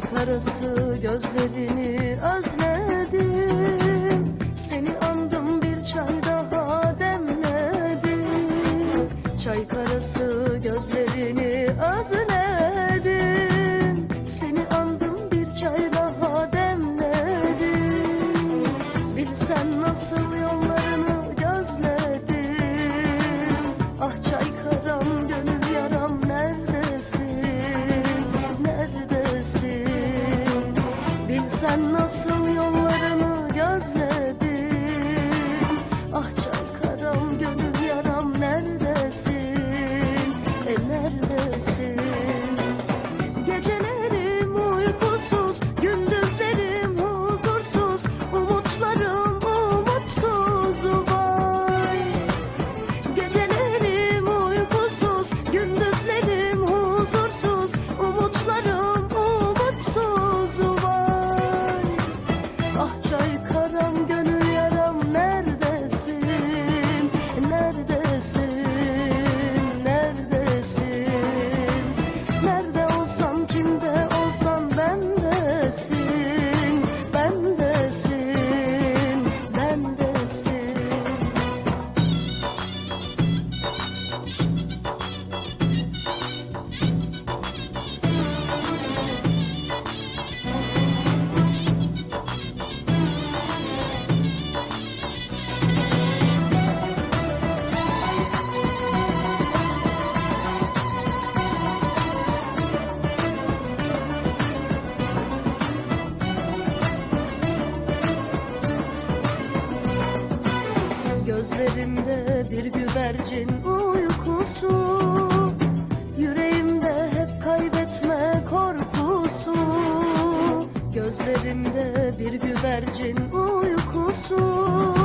karası gözlerini özledim. Seni andım bir çay daha demledim. Çay karası gözlerini özledim Bilsen nasıl yollarını gözledim Ah çay Gözlerimde bir güvercin uykusu. Yüreğimde hep kaybetme korkusu. Gözlerimde bir güvercin uykusu